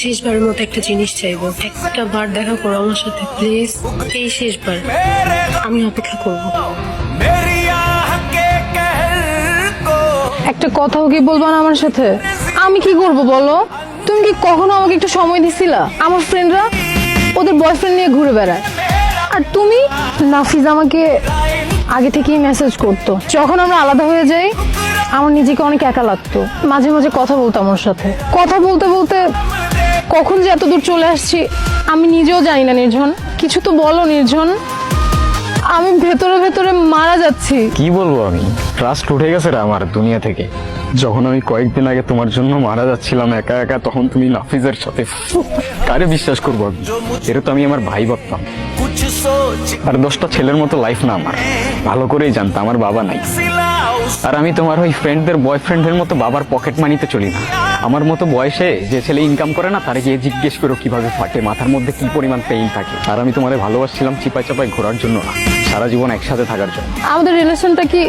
শেষবারের মতো একটা জিনিস চাইব। একটা বার দেখা করো আমার সাথে, প্লিজ। এই শেষবার আমি অপেক্ষা একটা কথাও কি বলব না আমার সাথে? আমি কি করব বলো? তুমি কি কখনো আমাকে একটু সময় দিছিলা? আমার ফ্রেন্ডরা ওদের বয়ফ্রেন্ড নিয়ে ঘুরে বেড়ায়। আর তুমি? নাফিজ আমাকে আগে থেকেই মেসেজ করতো। যখন আমরা আলাদা হয়ে যাই, আমার নিজেকে অনেক একা লাগতো। মাঝে মাঝে কথা বলতো আমার সাথে। কথা বলতে বলতে কখন যে এত দূর চলে আসছি আমি নিজেও জানি না নির্জন। কিছু তো বলো নির্জন। আমি ভেতরে ভেতরে মারা যাচ্ছি। কি বলব আমি? ট্রাস্ট উঠে গেছে রে আমার দুনিয়া থেকে। যখন আমি কয়েকদিন আগে তোমার জন্য মারা যাচ্ছিলাম একা একা তখন তুমি নাফিজের সাথে কারে বিশ্বাস করব এটা তো আমি আমার ভাই ভাবতাম। আর দশটা ছেলের মতো লাইফ না আমার। ভালো করেই জানতাম আমার বাবা নাই। আর আমি তোমার ওই ফ্রেন্ডদের বয়ফ্রেন্ডের মতো বাবার পকেট মানিতে চলি না। আমার মতো বয়সে যে ছেলে ইনকাম করে না তারে গিয়ে জিজ্ঞেস করো কীভাবে ফাটে মাথার মধ্যে কি পরিমাণ পেইন থাকে। আর আমি তোমারে ভালোবাসছিলাম চিপাই চাপাই ঘোরার জন্য না সারা জীবন একসাথে থাকার জন্য। আমাদের রিলেশনটা কি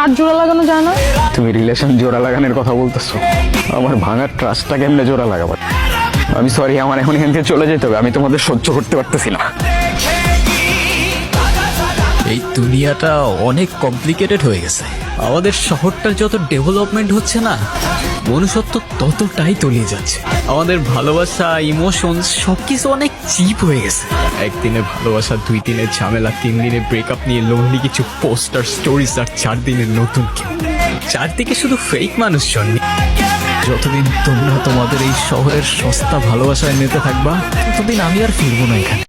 আর জোড়া লাগানো যায় না? তুমি রিলেশন জোড়া লাগানোর কথা বলতেছো। আমার ভাঙার ট্রাস্টটা কেমনে জোড়া লাগাবার আমি সরি আমার এখন এখান থেকে চলে যেতে হবে আমি তোমাদের সহ্য করতে পারতেছি না। দুনিয়াটা অনেক কমপ্লিকেটেড হয়ে গেছে। আমাদের শহরটার যত ডেভেলপমেন্ট হচ্ছে না, মনুষ্যত্ব ততটাই তলিয়ে যাচ্ছে। আমাদের ভালোবাসা ইমোশনস সবকিছু অনেক চিপ হয়ে গেছে। একদিনে ভালোবাসা দুই দিনের ঝামেলা তিন দিনে ব্রেকআপ নিয়ে লোনলি কিছু পোস্টার স্টোরিজ আর চার দিনের নতুন কেউ চারদিকে শুধু ফেক মানুষজন যতদিন তোমরা তোমাদের এই শহরের সস্তা ভালোবাসায় নিতে থাকবা, ততদিন আমি আর ফিরবো না এখানে।